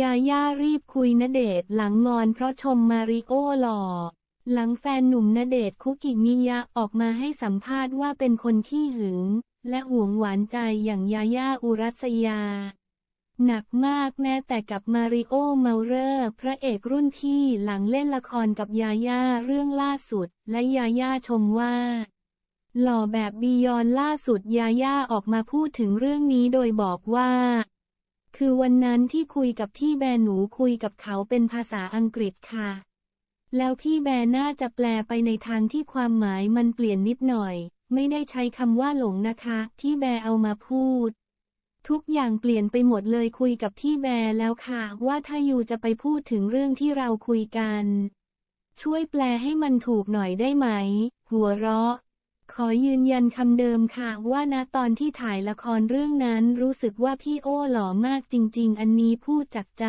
ยาย่ารีบคุยณเดชหลังงอนเพราะชมมาริโอหล่อ หลังแฟนหนุ่มณเดชคุกิมิยะออกมาให้สัมภาษณ์ว่าเป็นคนที่หึง และห่วงหวานใจอย่างยาย่าอุรัสยา หนักมากแม้แต่กับมาริโอเมาเรอร์ พระเอกรุ่นพี่หลังเล่นละครกับยาย่าเรื่องล่าสุด และยาย่าชมว่า หล่อแบบบียอนล่าสุดยาย่าออกมาพูดถึงเรื่องนี้โดยบอกว่า คือวันนั้นที่คุยกับพี่แบร์หนูคุยกับเขาเป็นภาษาอังกฤษค่ะ แล้วพี่แบร์น่าจะแปลไปในทางที่ความหมายมันเปลี่ยนนิดหน่อย ไม่ได้ใช้คำว่าหลงนะคะ พี่แบร์เอามาพูด ทุกอย่างเปลี่ยนไปหมดเลยคุยกับพี่แบร์แล้วค่ะ ว่าถ้าอยู่จะไปพูดถึงเรื่องที่เราคุยกัน ช่วยแปลให้มันถูกหน่อยได้ไหม หัวเราะ ขอยืนยันคำเดิมค่ะ ว่าณตอนที่ถ่ายละครเรื่องนั้นรู้สึกว่าพี่โอ้หล่อมากจริง ๆ อันนี้พูดจากใจ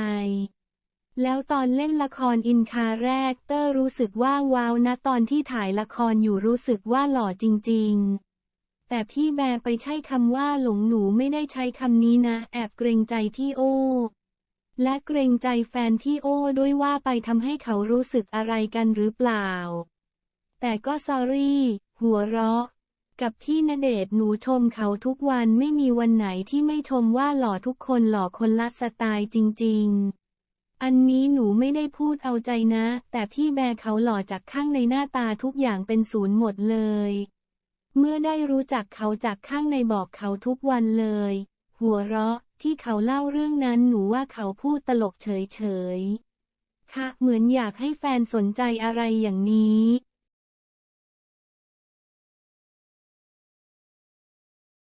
แล้วตอนเล่นละครอินคาแรกเตอร์รู้สึกว่าว้าวนะตอนที่ถ่ายละครอยู่รู้สึกว่าหล่อจริง ๆแต่พี่แบร์ไปใช้คำว่าหลงหนูไม่ได้ใช้คำนี้นะ แอบเกรงใจพี่โอ้และเกรงใจแฟนพี่โอ้ด้วยว่าไปทำให้เขารู้สึกอะไรกันหรือเปล่า แต่ก็ซอรี่หัวเราะ กับที่ณเดชน์หนูชมเขาทุกวันไม่มีวันไหนที่ไม่ชมว่าหล่อทุกคนหล่อคนละสไตล์จริง ๆ อันนี้หนูไม่ได้พูดเอาใจนะ แต่พี่แบร์เขาหล่อจากข้างในหน้าตาทุกอย่างเป็นศูนย์หมดเลย เมื่อได้รู้จักเขาจากข้างในบอกเขาทุกวันเลย หัวเราะที่เขาเล่าเรื่องนั้นหนูว่าเขาพูดตลกเฉยๆ ค่ะ เหมือนอยากให้แฟนสนใจอะไรอย่างนี้